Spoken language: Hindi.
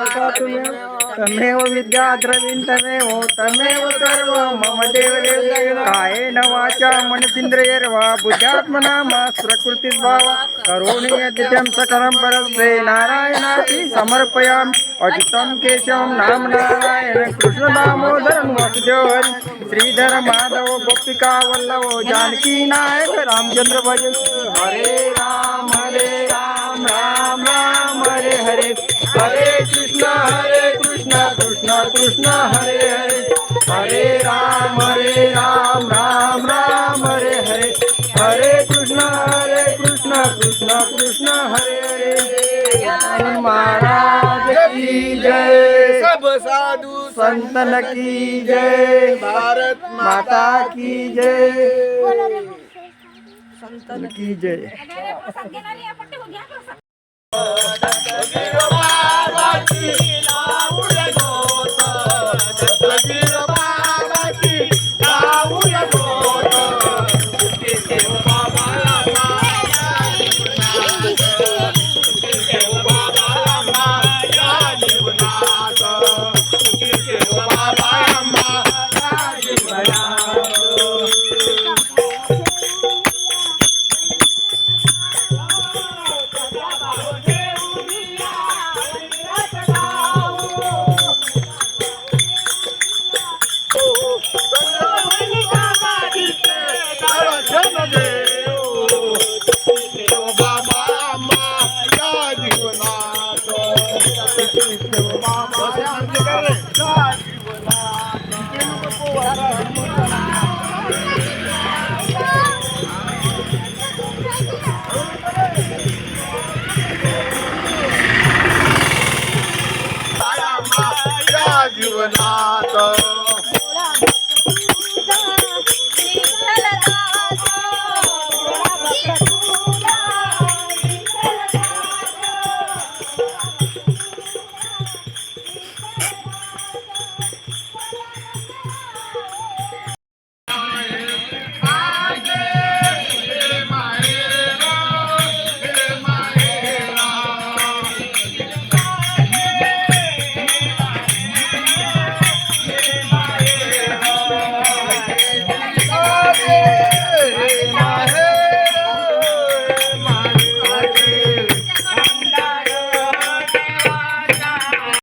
तमेव विद्या द्रविन्तमेव तमेव सर्वं मम देवदेव कायेन वाचा मनसिन्द्रियैर्वा बुद्ध्यात्मना मा प्रकृतिस्भावा करोमि यद्यं सकलं परस्मै नारायणापि समर्पयामि। अजितं केशवं नाम नारायण, कृष्णदामोदरं वासुदेवन् श्रीधर माधव, गोपिका वल्लभो, जानकी नायक, रामचन्द्र भज हरे राम। महाराज की जय सब साधु संतन की जय। भारत माता की जय। संतन की जय।